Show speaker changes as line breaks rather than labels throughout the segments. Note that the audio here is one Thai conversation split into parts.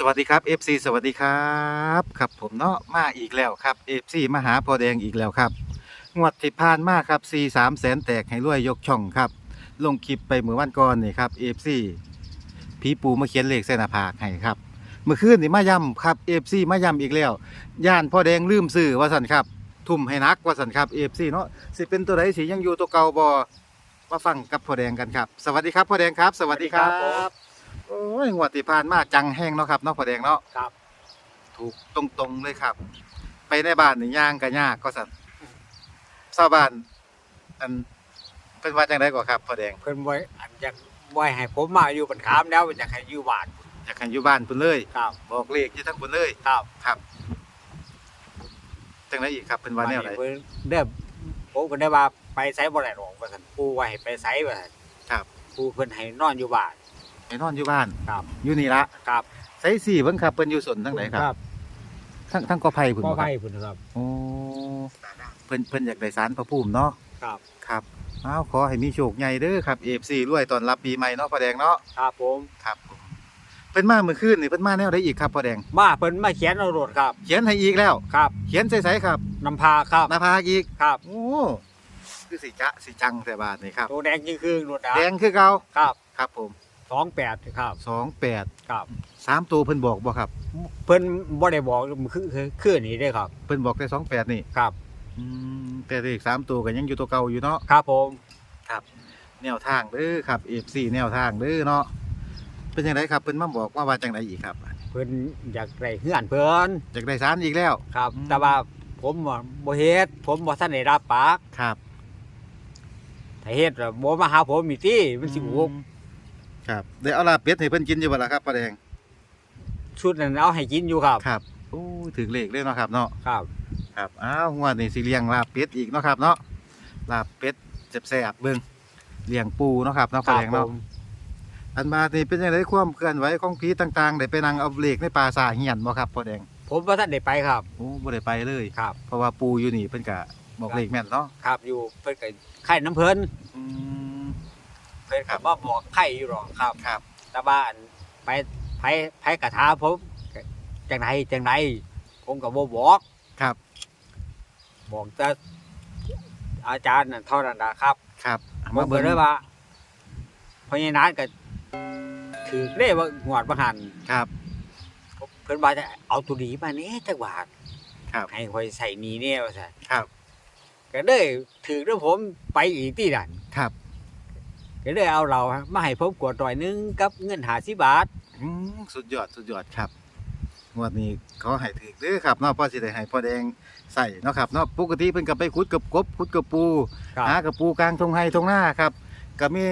สวัสดีครับ FC สวัสดีครับครับผมเนาะมาอีกแล้วครับ FC มาหาพอแดงอีกแล้วครับงวดที่ผ่านมาครับ4 3แสนแตกให้รวยยกช่องครับ ลงคลิปไปเมื่อวันก่อนนี่ครับ FC ผีปูมาเขียนเลขใส่หน้าผากให้ครับ เมื่อคืนนี่มาย้ำครับ FC มาย้ำอีกแล้ว ย่านพ่อแดงลืมซื้อว่าสันครับ ทุ่มให้นักว่าสันครับ FC เนาะสิเป็นตัวไหนสิยังอยู่ตัวเก่าบ่มาฟังกับพ่อแดงกันครับ สวัสดีครับพ่อแดงครับ สวัสดีครั
บ
โอ้ยงวดที่ผ่านมาจังแห้งเนาะครับเนาะพ่อแดงเนาะ
ครับ
ถูกตรงๆเลยครับ ไปในบ้านนี่ย่างก็ยากก็สั่นชาวบ้านอันเป็นว่าจังไดก่อครับพ่อแดง
เพิ่นไว้อันอยากไว้ให้ผมมาอยู่บันขามแล้วอยากให้อยู่บ้าน
อยากให้อยู่บ้านเพิ่นเลย
ครับ
บอกเลขอยู่ทั้งเพิ่นเลย
ครับ
ครับจังไดอีกครับเพิ่นว่าแนวไหน
เพิ่นเด้อผมก็ได้ว่าไปไสบ่ได้หรอกว่าซั่นปู่ไว้ให้ไปไสว่าซั่น
ครับ
ปู่เพิ่นให้นอนอยู่บ้าน
ให้นอนอยู่บ้าน
ครับ
อยู่นี่ละ
ครับ
ไสสี่เบิ่งครับเพิ่นอยู่สนทั้งไหนครับ ทั้งทั้งกอไผ่พุ่น
ก็
บ่ค
ไป
รับ
พุ่นครับ
โอ้เพิ่นเพิ่นอยากได้สารพระภูมิเนาะ
ครับ
ครับอ้าวขอให้มีโชคใหญ่เด้อครับ FC รวยตอนรับปีใหม่เนาะพ่อแดงเนาะ
ครับผม
ครับผมเพิ่นมาเมื่อคืนนี่เพิ่นมาแนวใดอีกครับพ่อแดง
มาเพิ่นมาเขียนเอารถครับ
เขียนให้อีกแล้ว
ครับ
เขียนใส่ๆครับ
นำพาครับ
หน้าผากอีก
ครับ
โอ้คือสิจะสิจังแต่บาทนี่ครับ
ตัวแดงยิ่งคือรถนะ
แดงคือเก่า
ครับ
ครับผม
28ครับ
28
ครับ
3ตัวเพิ่นบอกบ่ครับ
เพิ่นบ่ได้บอกคือคือคือนี่เด้อครับ
เพิ่นบอกแต่28นี่
ครับ
อืมแต่เลข3ตัวก็ยังอยู่ตัวเก่าอยู่เนาะ
ครับผม
แนวทางเด้อครับ FC แนวทางเด้อเนาะเป็นจังไดครับเพิ่นมาบอกว่าว่าจังไดอีกครับ
เพิ่นอยากได้เฮือนเพิ่น
อยากได้สารอีกแล้ว
ครับ
อืม
แต่ว่าผมบ่บ่เฮ็ดผมบ่ทันได้รับปาก
ครับ
ถ้าเฮ็ดแล้วบ่มาหาผมอีกติมันสิอุก
ครับได้เอาลาบเป็ดให้เพิ่นกินอยู่บ่ล่ะครับป้าแดง
ชุดนั้นเอาให้กินอยู่ครับ
ครับโอ้ยถึงเลขเลยเนาะครับเนาะ
ครับ
ครับอ้าวงวดนี้สิเลี้ยงลาบเป็ดอีกเนาะครับเนาะลาบเป็ดแซ่บๆเบิ่งเลี้ยงปูเนาะครับเนาะ
ค
ป้า
รับ
แดง
ผ
เนาะ
ม
อันมานี่เป็นจังไดความเคลื่อนไหวของผีต่างๆได้ไปนั่งเอาเลขในป่าสาเฮียนบ่ครับป้าแดง
ผมบ่ทันได้ไปครับ
โอ้บ่ได้ไปเลย
ครับ
เพราะว่าปูอยู่นี่เพิ่นก็บอกเลขแม่นเนาะ
ครับอยู่เพิ่นก็ไข่น้ำเพิ่น
อืม
เพิ่น
ครั
ก็
บ
บ่บอกไข่อยู่หรอกครับ
ครับ
แต่ว่าอันไปไผไผกระทาผมก็จังไดจังไดผมก็บ่บอก
ครับ
บอกแต่อาจารย์นั่นเท่านั้นนะครับ
ครับ
ผมก็เลยว่าพญานานก็ถือเลขว่างวดบ่หัน
ครับ
เพิ่นว่าจะเอาตัวดีมานี่จักบาท
ครับ
ให้คอยใส่หนี้เนี่ยว่าซั่น
ครับ
ก็เลยถือด้วยผมไปอีกที่นั่น
ครับ
ก็เลยเอาเรามาให้ผมกวดร้อยหนึงกับเงิน50บาท
อืมสุดยอดสุดยอดครับงวดนี้ขอให้ถึกเด้อครับเนาะพ่อสิได้ให้พ่อแดงใส่เนาะครับเนาะปกติเพิ่นก็ไปขุดกับกบขุดกับปู
ครับ
หากับปูกลางทงไฮทงหน้าครับก็มี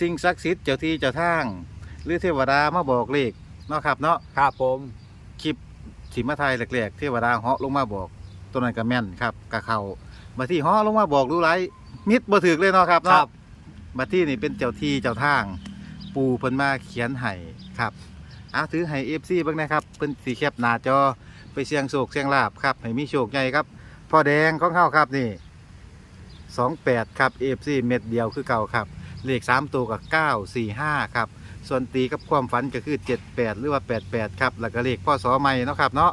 สิ่งศักดิ์สิทธิ์เจ้าที่เจ้าทาง หรือเทวดามาบอกเลขเนาะครับเนาะ
ครับผม
คลิปสิมาไทยแรกๆเทวดาเหาะลงมาบอกตัวนั้นก็แม่นครับกะเขามาที่เหาะลงมาบอกดูไรมิดบ่ถึกเลยเนาะครับ
ครั
เนาะ
บ
มาที่นี่เป็นเจ้าที่เจ้าทาง ปูเพิ่นมาเขียนให้ครับอะถือให้ FC เบิ่งนะครับเพิ่นสิแคปหน้าจอไปเสียงโศกเสียงลาบครับให้มีโชคใหญ่ครับพ่อแดงของเฮาครับนี่28ครับ FC เม็ดเดียวคือเก่าครับเลข3ตัวกับ945ครับส่วนตีกับความฝันก็คือ78หรือว่า88ครับแล้วก็เลขพ่อสอใหม่เนาะครับเนาะ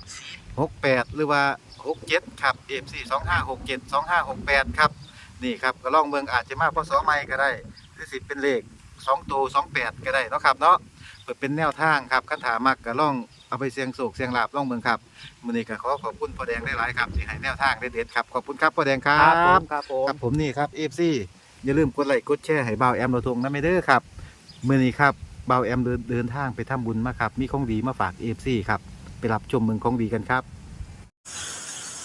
68หรือว่า67ครับ FC 2567 2568ครับ นี่ครับก็ลองเบิ่งอาจจะมาพ่อสอใหม่ก็ได้หรือสิเป็นเลข2ตัว28ก็ได้เนาะครับเนาะเปิดเป็นแนวทางครับคันถามักก็ลองเอาไปเสียงโศกเสียงลาบลองเบิ่งครับมื้อนี้ก็ขอขอบคุณพ่อแดงหลายๆครับที่ให้แนวทางเด็ดๆครับขอบคุณครับพ่อแดงครั
ครับผม
บ
ครับผม
ครับผมนี่ครับ FC อย่าลืมกดไลค์กดแชร์ให้บ่าวแอมเราทงนะไม่เด้อครับมื้อนี้ครับบ่าวแอมเดินเดินทางไปทำบุญมาครับมีของดีมาฝาก FC ครับไปรับชมเมืองของดีกันครับ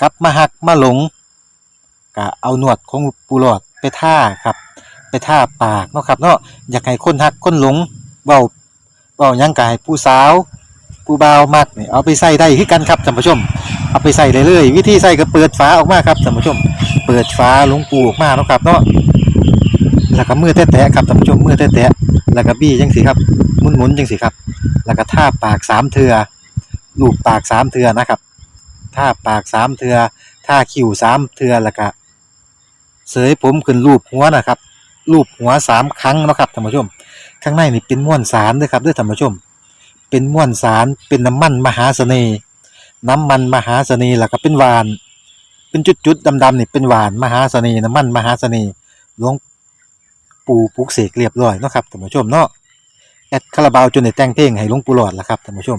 กลับมาหักมาหลงก็เอาหนวดของปูหลอดไปท่าครับ ไปท่าปากเนาะครับเนาะอยากให้คนหักคนหลงเว้าเว้ายังกายผู้สาวผู้บ่าวมักนี่เอาไปใส่ได้คือกันครับท่านผู้ชม เอาไปใส่เลยเลยวิธีใส่ก็เปิดฝาออกมาครับท่านผู้ชม เปิดฝาหลงปูออกมาเนาะครับเนาะแล้วก็มือแตะๆครับท่านผู้ชมมือแตะๆแล้วก็บี้จังสิครับหมุนๆจังสิครับ แล้วก็ท่าปากสามเทือลูบปากสามเทือนะครับ ท่าปากสามเทือท่าคิ้วสามเทือแล้วก็เสยผมขึ้นรูปหัวนะครับรูปหัวสามครั้งนะครับท่านผู้ชม ข้างในนี่เป็นม้วนสารด้วยครับด้วยท่านผู้ชม เป็นม้วนสารเป็นน้ำมันมหาเสน่ห์น้ำมันมหาเสน่ห์แล้วก็เป็นหวาน เป็นจุดๆดำๆนี่เป็นหวานมหาเสน่ห์น้ำมันมหาเสน่ห์หลวงปู่ปลุกเสกเรียบร้อยนะครับท่านผู้ชมเนาะแอดคาราบาวจนได้แต่งเพลงให้หลวงปู่หลอดแล้วครับท่านผู้ชม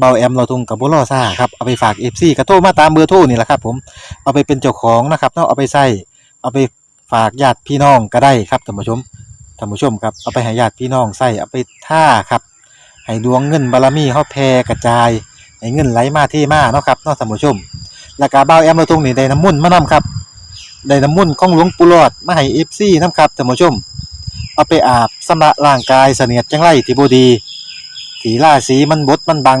เบาแอมเราทุงกับบุรอซ่าครับเอาไปฝากเอฟซีกระโทรมาตามเบอร์โทรนี่แหละครับผมเอาไปเป็นเจ้าของนะครับเนาะเอาไปใส่เอาไปฝากญาติพี่น้องก็ได้ครับท่านผู้ชมท่านผู้ชมครับเอาไปให้ญาติพี่น้องใส่เอาไปท่าครับให้ดวงเงินบารมีเฮาแผ่กระจายให้เงินไหลมาเทมาเนาะครับเนาะท่านผู้ชมแล้วก็เบาแอมเราทุงนี่ได้น้ำมุ่นมานํครับได้น้ำมุ่นของหลวงปู่หลอดมาให้เอฟซีนํครับท่านผู้ชม เอาไปอาบสำระร่างกายเสนียดจังไรที่บดีถีล่าสีมันบดมันบัง